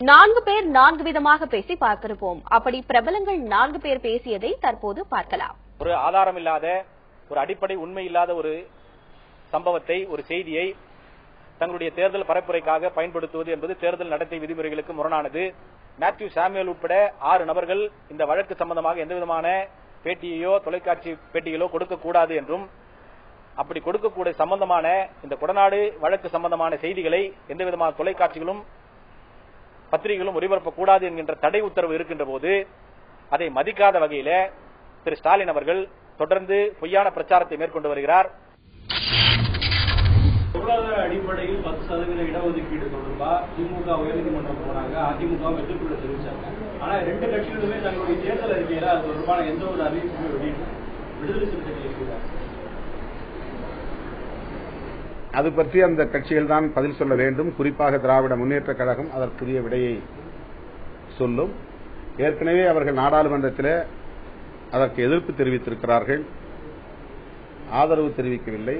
நான்கு பேர் நான்கு விதமாக பேசி பார்த்திருப்போம். அப்படி பிரபலங்கள் நான்கு பேர் பேசியதை தற்போது பார்க்கலாம். ஒரு ஆதாரம் இல்லாத ஒரு அடிப்படை உண்மை இல்லாத ஒரு சம்பவத்தை ஒரு செய்தியை தங்களுடைய தேர்தல் பரப்புரைக்காக பயன்படுத்துவது என்பது தேர்தல் நடத்தை விதிமுறைகளுக்கு முரணானது. மேத்யூ சாமுவேல் உட்பட ஆறு நபர்கள் இந்த வழக்கு சம்பந்தமாக எந்தவிதமான பேட்டியையோ தொலைக்காட்சி பேட்டிகளோ கொடுக்கக்கூடாது என்றும் அப்படி கொடுக்கக்கூடிய சம்பந்தமான இந்த கொடநாடு வழக்கு சம்பந்தமான செய்திகளை எந்தவிதமான தொலைக்காட்சிகளும் பத்திரிகைகளும் ஒளிபரப்பக்கூடாது என்கின்ற தடை உத்தரவு இருக்கின்ற போது அதை மதிக்காத வகையில திரு ஸ்டாலின் அவர்கள் தொடர்ந்து பொய்யான பிரச்சாரத்தை மேற்கொண்டு வருகிறார். பொருளாதார அடிப்படையில் பத்து சதவீத இடஒதுக்கீடு தொடர்பா திமுக உயர்நீதிமன்றம் போனாங்க அதிமுக எதிர்ப்புல தெரிவிச்சாங்க. ஆனா ரெண்டு கட்சிகளுமே தங்களுடைய தேர்தல் அறிக்கையில அது தொடர்பான எந்த ஒரு அறிவிப்புமே வெளியிட்டு விடுதலை சிறுத்தைகள் அது பற்றி அந்த கட்சிகள் தான் பதில் சொல்ல வேண்டும். குறிப்பாக திராவிட முன்னேற்ற கழகம் அதற்குரிய விடையை சொல்லும். ஏற்கனவே அவர்கள் நாடாளுமன்றத்தில் அதற்கு எதிர்ப்பு தெரிவித்திருக்கிறார்கள். ஆதரவு தெரிவிக்கவில்லை.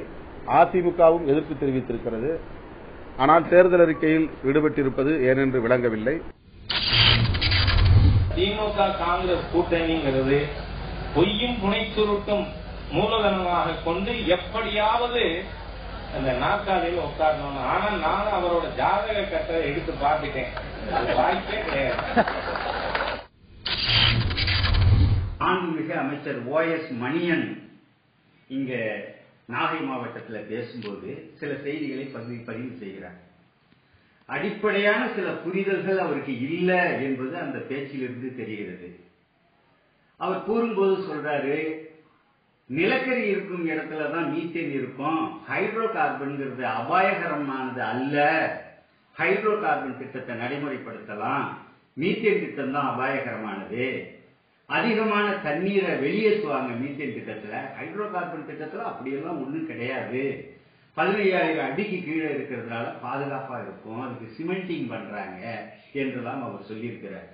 அதிமுகவும் எதிர்ப்பு தெரிவித்திருக்கிறது. ஆனால் தேர்தல் அறிக்கையில் ஈடுபட்டிருப்பது ஏனென்று விளங்கவில்லை. திமுக காங்கிரஸ் கூட்டணிங்கிறது பொய்யும் புனை சுருட்டும் மூலதனமாக கொண்டு எப்படியாவது அந்த நாற்காலியில உட்காரணும் ஆனா நானும் அவரோட ஜாதக கட்டை எடுத்து பார்த்துட்டேன். வாய்ப்பே கிடையாது. மாண்புமிகு அமைச்சர் ஓ எஸ் மணியன் இங்க நாகை மாவட்டத்தில் பேசும்போது சில செய்திகளை பதிவு பதிவு செய்கிறார். அடிப்படையான சில புரிதல்கள் அவருக்கு இல்லை என்பது அந்த பேச்சிலிருந்து தெரிகிறது. அவர் கூறும்போது சொல்றாரு நிலக்கரி இருக்கும் இடத்துல தான் மீத்தேன் இருக்கும். ஹைட்ரோ கார்பன்கிறது அபாயகரமானது அல்ல. ஹைட்ரோ கார்பன் திட்டத்தை நடைமுறைப்படுத்தலாம். மீத்தேன் திட்டம் தான் அபாயகரமானது. அதிகமான தண்ணீரை வெளியேற்றுவாங்க மீத்தேன் திட்டத்துல. ஹைட்ரோ கார்பன் திட்டத்துல அப்படியெல்லாம் ஒன்றும் கிடையாது. பதினையாயிரம் அடிக்கு கீழே இருக்கிறதுனால பாதுகாப்பா இருக்கும். அதுக்கு சிமெண்டிங் பண்றாங்க என்றெல்லாம் அவர் சொல்லியிருக்கிறார்.